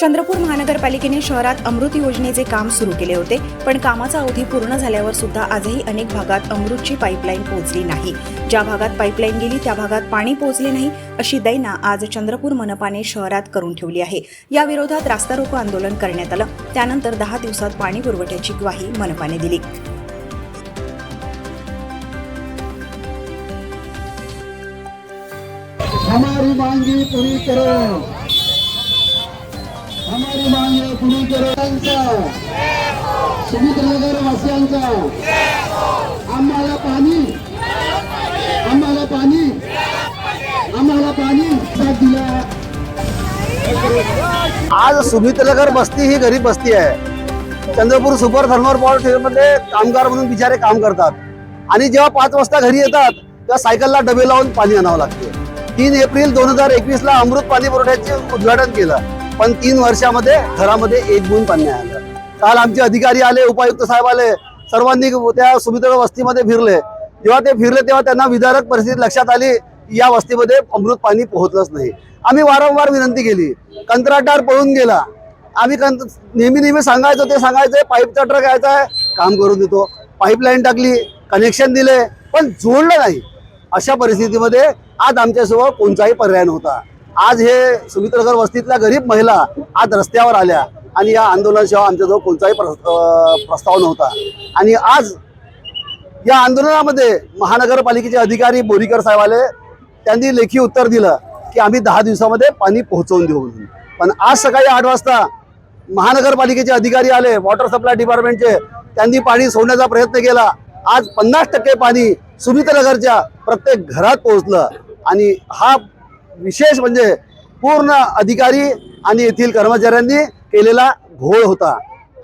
चंद्रपूर महानगरपालिकेने शहरात अमृत योजनेचे काम सुरू केले होते पण कामाचा अवधी पूर्ण झाल्यावर सुद्धा आजही अनेक भागात अमृतची पाईपलाईन पोहोचली नाही. ज्या भागात पाईपलाईन गेली त्या भागात पाणी पोहोचले नाही अशी दैना आज चंद्रपूर मनपाने शहरात करून ठेवली आहे. या विरोधात रास्ता रोको आंदोलन करण्यात आलं. त्यानंतर दहा दिवसात पाणी पुरवठ्याची ग्वाही मनपाने दिली. हमारी मांगी पूरी करो. हमारी मांगी पूरी करो सुमित्रनगर वासियांचा आम्हाला पाणी आम्हाला पाणी आम्हाला पाणी साथ दिला. आज सुमित्रनगर बस्ती ही गरीब बस्ती आहे. चंद्रपूर सुपर थर्मल पॉवर मध्ये कामगार म्हणून बिचारे काम करतात. आणि जेव्हा पाच वाजता घरी येतात तेव्हा सायकलला डबे लावून पाणी आणावं लागते. तीन एप्रिल दोन हजार एकवीस ला अमृत पाणी पुरवठ्याचे उद्घाटन केलं. पण तीन वर्षामध्ये घरामध्ये एक गुण पाणी आलं काल आमचे अधिकारी आले उपायुक्त साहेब आले सर्वांनी त्या सुमित्र वस्तीमध्ये फिरले. जेव्हा ते फिरले तेव्हा त्यांना विदारक परिस्थिती लक्षात आली या वस्तीमध्ये अमृत पाणी पोहोचलंच नाही. आम्ही वारंवार विनंती केली कंत्राटदार पळून गेला. आम्ही कंत नेहमी नेहमी सांगायचो ते सांगायचंय पाईपचा ट्रक यायचा आहे काम करून देतो. पाईपलाईन टाकली कनेक्शन दिले पण जोडलं नाही. अशा परिस्थितीमध्ये आज आमच्यासमोर कोणताही पर्याय नव्हता. आज हे सुमित्रनगर वस्तीतल्या गरीब महिला आज रस्त्यावर आल्या आणि या आंदोलनाशिवाय आमच्याजवळ कोणताही प्रस्ताव नव्हता. आणि आज या आंदोलनामध्ये महानगरपालिकेचे अधिकारी बोरीकर साहेब आले त्यांनी लेखी उत्तर दिलं की आम्ही दहा दिवसामध्ये पाणी पोहोचवून देऊ म्हणून. पण आज सकाळी आठ वाजता महानगरपालिकेचे अधिकारी आले वॉटर सप्लाय डिपार्टमेंटचे त्यांनी पाणी सोडण्याचा प्रयत्न केला. आज पन्नास टक्के पाणी सुमित्रनगरच्या प्रत्येक घरात पोहोचलं. आणि हा विशेष म्हणजे पूर्ण अधिकारी आणि येथील कर्मचाऱ्यांनी केलेला घोळ होता.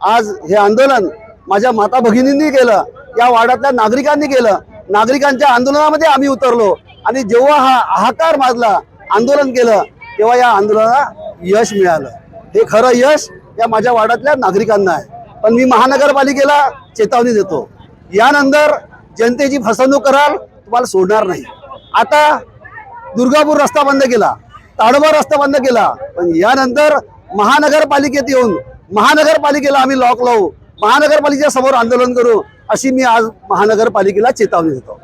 आज हे आंदोलन माझ्या माता भगिनींनी केलं या वार्डातल्या नागरिकांनी केलं. नागरिकांच्या आंदोलनामध्ये आम्ही उतरलो आणि जेव्हा हा हाहाकार माजला आंदोलन केलं तेव्हा या आंदोलनाला यश मिळालं. हे खरं यश या माझ्या वार्डातल्या नागरिकांना आहे. पण मी महानगरपालिकेला चेतावणी देतो. यानंतर जनतेची फसवणूक कराल तुम्हाला सोडणार नाही. आता दुर्गापूर रस्ता बंद केला ताडोबा रस्ता बंद केला. पण यानंतर महानगरपालिकेत येऊन महानगरपालिकेला आम्ही लॉक लावू महानगरपालिकेच्या समोर आंदोलन करू अशी मी आज महानगरपालिकेला चेतावणी देतो.